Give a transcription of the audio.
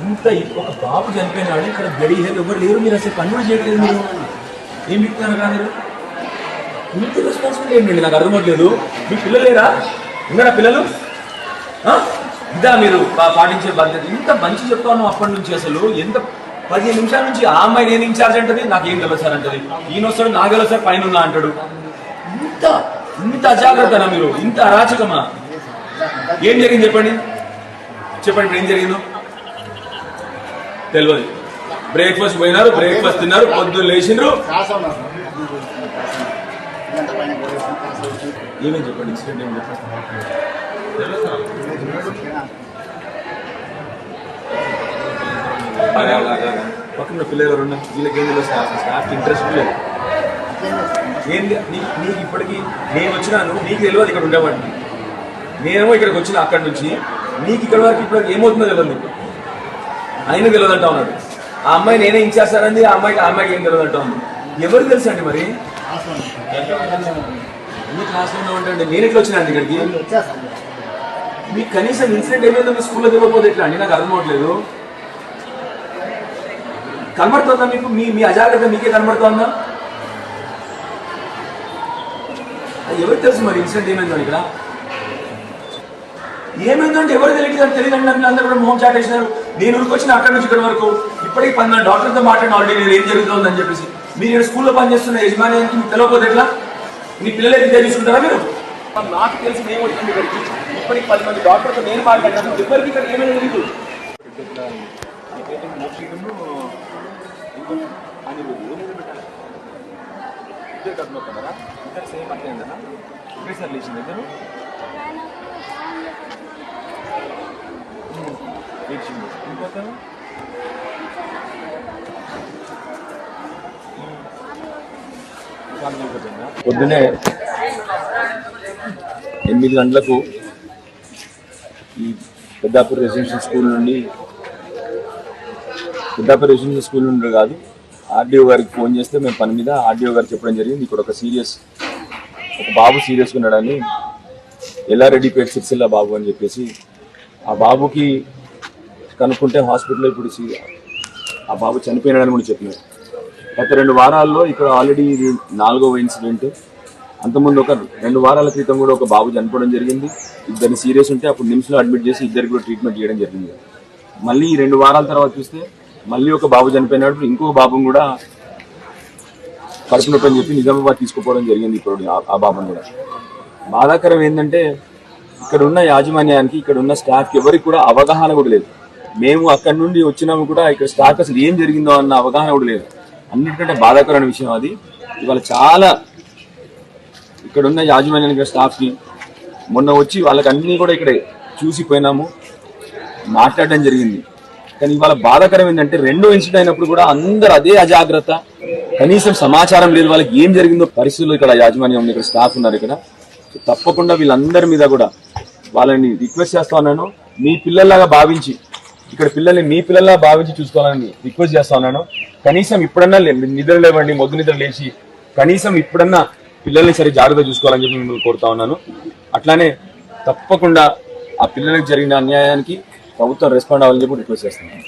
ఇంత ఒక బాబు చనిపోయినాడు. ఇక్కడ గడి ఎవరు లేరు మీరు అసలు పని కూడా చేయట్లేదు మీరు. ఏం చెప్తున్నారు కదా మీరు? ఇంత రెస్పాన్సిబిలిటీ ఏంటండి నాకు అర్థమవట్లేదు. మీ పిల్లలు లేరా? ఉన్నారా పిల్లలు? ఇదా మీరు పా- పాటించే బాధ్యత. ఇంత మంచి చెప్తాను అప్పటి నుంచి అసలు. ఎంత పదిహేను నిమిషాల నుంచి ఆ అమ్మాయి నేను ఇన్ఛార్జ్ అంటది? నాకేం తెలియదు సార్ అంటది. ఈయన వస్తాడు నాకు తెలియదు సార్ పైన ఉన్నా అంటాడు. ఇంత ఇంత అజాగ్రత్తనా మీరు? ఇంత అరాచకమా? ఏం జరిగింది చెప్పండి. చెప్పండి ఇప్పుడు ఏం జరిగిందో? తెలియదు బ్రేక్ఫాస్ట్ పోయినారు బ్రేక్ఫాస్ట్ తిన్నారు పొద్దున్న లేచిండ్రు. ఏమేమి చెప్పండి? ఇన్సిడెంట్ ఏమి చెప్పండి? పక్కన పిల్లలు ఎవరు ఉన్నారు వీళ్ళకి ఏం తెలియదు స్టాఫ్ ఇంట్రెస్ట్ లేదు. ఏంది? నీ- నీకు ఇప్పటికీ నేను వచ్చినాను నీకు తెలియదు ఇక్కడ ఉండేవాడిని. నేనేమో ఇక్కడికి వచ్చిన అక్కడి నుంచి. నీకు ఇక్కడ వరకు ఇప్పుడు ఏమవుతుందో తెలియదు నీకు. ఆయన తెలియదంటా ఉన్నాడు. ఆ అమ్మాయి నేనే ఇచ్చేస్తానండి ఆ అమ్మాయికి ఆ అమ్మాయికి ఏం తెలియదంటా ఉంది. ఎవరు తెలుసు అండి మరి? మీ క్లాస్లో ఉంటాండి నేను ఎట్లా వచ్చినా ఇక్కడికి? మీకు కనీసం ఇన్సిడెంట్ ఏమైందో మీ స్కూల్లో తెలియకపోతే ఎట్లా అండి? నాకు అర్థం అవ్వట్లేదు. కనబడుతుందా మీకు? మీ మీ అజాగ్రత్త మీకే కనబడుతుందా? అది తెలుసు మరి ఇన్సిడెంట్ ఏమైందో ఇక్కడ? ఏమైందో అంటే ఎవరు తెలియదు అని తెలియదు అంటే అందరూ కూడా మొహం చాటేసినారు. నేను ఊరికి అక్కడి నుంచి ఇక్కడ వరకు ఇప్పటికి పది డాక్టర్తో మాట్లాడిన ఆల్రెడీ నేను ఏం జరుగుతుందని చెప్పేసి. మీరు నేను స్కూల్లో పనిచేస్తున్న యజమాని మీకు తెలియకపోతే ఎట్లా? మీ పిల్లలే ఇదే తీసుకుంటారా మీరు? నాకు తెలిసి మేము వచ్చింది ఇక్కడికి ఇప్పటికి పది మంది డాక్టర్తో నేను మాట్లాడినాను ఎవరికి ఇక్కడ ఏమైనా తెలియదు సేమ్ అట్లే ఉందన్నా లేచింది ఇద్దరు? లేచింది పొద్దునే ఎనిమిది గంటలకు ఈ పెద్దాపూర్ రెసిడెన్షియల్ స్కూల్ నుండి పెద్దాపూర్ రెసిడెన్షియల్ స్కూల్ నుండి కాదు ఆర్డీఓ గారికి ఫోన్ చేస్తే మేము పని మీద ఆర్డీఓ గారు చెప్పడం జరిగింది. ఇక్కడ ఒక సీరియస్ ఒక బాబు సీరియస్గా ఉన్నాడని ఎల్లారెడ్డిపేట సిరిసిల్ల బాబు అని చెప్పేసి ఆ బాబుకి కనుక్కుంటే హాస్పిటల్లో ఇప్పుడు సి- ఆ బాబు చనిపోయినాడని కూడా చెప్పినారు. గత రెండు వారాల్లో ఇక్కడ ఆల్రెడీ ఇది నాలుగవ ఇన్సిడెంట్ అంతకుముందు ఒక రెండు వారాల క్రితం కూడా ఒక బాబు చనిపోవడం జరిగింది. ఇద్దరిని సీరియస్ ఉంటే అప్పుడు నిమ్స్లో అడ్మిట్ చేసి ఇద్దరికి కూడా ట్రీట్మెంట్ చేయడం జరిగింది. మళ్ళీ ఈ రెండు వారాల తర్వాత చూస్తే మళ్ళీ ఒక బాబు చనిపోయినప్పుడు ఇంకో బాబుని కూడా కడుపు నొప్పి అని చెప్పి నిజామాబాద్ తీసుకుపోవడం జరిగింది ఇప్పుడు ఆ- ఆ బాబుని కూడా. బాధాకరం ఏంటంటే ఇక్కడ ఉన్న యాజమాన్యానికి ఇక్కడ ఉన్న స్టాఫ్ ఎవరికి కూడా అవగాహన కూడా లేదు. మేము అక్కడి నుండి వచ్చినాము కూడా ఇక్కడ స్టాఫ్ అసలు ఏం జరిగిందో అన్న అవగాహన కూడా లేదు. అన్నిటికంటే బాధాకరమైన విషయం అది. ఇవాళ చాలా ఇక్కడ ఉన్న యాజమాన్యానికి స్టాఫ్కి మొన్న వచ్చి వాళ్ళకి అన్నీ కూడా ఇక్కడ చూసిపోయినాము మాట్లాడడం జరిగింది. కానీ ఇవాళ బాధాకరం ఏంటంటే రెండో ఇన్సిడెంట్ అయినప్పుడు కూడా అందరు అదే అజాగ్రత్త. కనీసం సమాచారం లేదు వాళ్ళకి ఏం జరిగిందో పరిస్థితులు ఇక్కడ యాజమాన్యం ఉంది ఇక్కడ స్టాఫ్ ఉన్నారు ఇక్కడ. తప్పకుండా వీళ్ళందరి మీద కూడా వాళ్ళని రిక్వెస్ట్ చేస్తా ఉన్నాను. మీ పిల్లల్లాగా భావించి ఇక్కడ పిల్లల్ని మీ పిల్లల్లా భావించి చూసుకోవాలని రిక్వెస్ట్ చేస్తా ఉన్నాను. కనీసం ఇప్పుడన్నా లే- నిద్ర లేవండి మొద్దు నిద్ర లేచి కనీసం ఇప్పుడన్నా పిల్లల్ని సరే జాగ్రత్త చూసుకోవాలని చెప్పి మిమ్మల్ని కోరుతా ఉన్నాను. అట్లానే తప్పకుండా ఆ పిల్లలకు జరిగిన అన్యాయానికి ప్రభుత్వం రెస్పాండ్ అవ్వాలని చెప్పి రిక్వెస్ట్ చేస్తున్నాను.